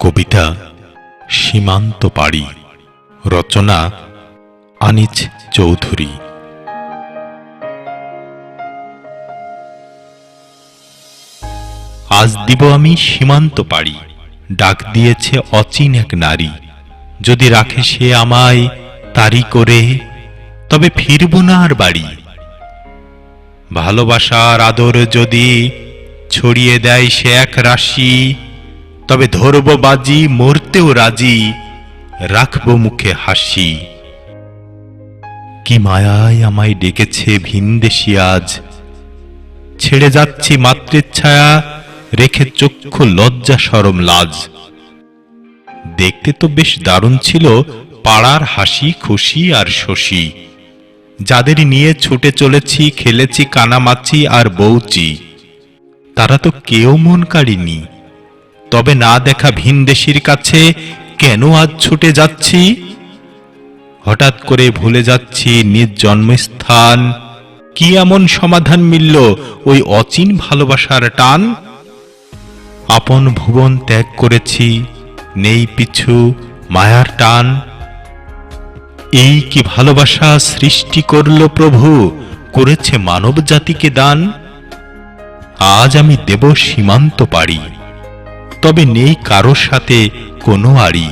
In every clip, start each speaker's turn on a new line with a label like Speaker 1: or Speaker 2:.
Speaker 1: কবিতা সীমান্ত পাড়ি। রচনা আনিচ চৌধুরী। আজ দিব আমি সীমান্ত পাড়ি। ডাক দিয়েছে অচিন এক নারী। যদি রাখে সে আমায় তারি করে। তবে ফিরব না আর বাড়ি। ভালোবাসার আদর যদি ছড়িয়ে দেয় সে এক রাশি তবে ধরব বাজি, মরতেও রাজি। রাখব মুখে হাসি। কি মায়ায় আমায় ডেকেছে ভিনদেশি আজ। ছেড়ে যাচ্ছি মাতৃচ্ছায়া রেখে চক্ষু লজ্জা সরম লাজ। দেখতে তো বেশ দারুণ ছিল, পাড়ার হাসি, খুশি আর শশী। যাদের নিয়ে ছুটে চলেছি, খেলেছি, কানামাছি আর বউচি। তারা তো কেউ মন কাড়িনি। তবে না দেখা ভিনদেশির কাছে কেন আজ ছুটে যাচ্ছি? হঠাৎ করে ভুলে যাচ্ছি নিজ জন্মস্থান। কি এমন সমাধান মিলল ওই অচিন ভালোবাসার টান? আপন ভুবন ত্যাগ করেছি, নেই পিছু মায়ার টান। এই কি ভালোবাসা সৃষ্টি করল প্রভু, করেছে মানব জাতিকে দান? আজ আমি দেব সীমান্ত পাড়ি। তবে নেই কারোর সাথে কোনো আড়ি।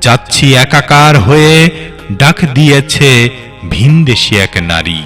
Speaker 1: যাচ্ছি একাকার হয়ে ডাক দিয়েছে ভিনদেশি এক নারী।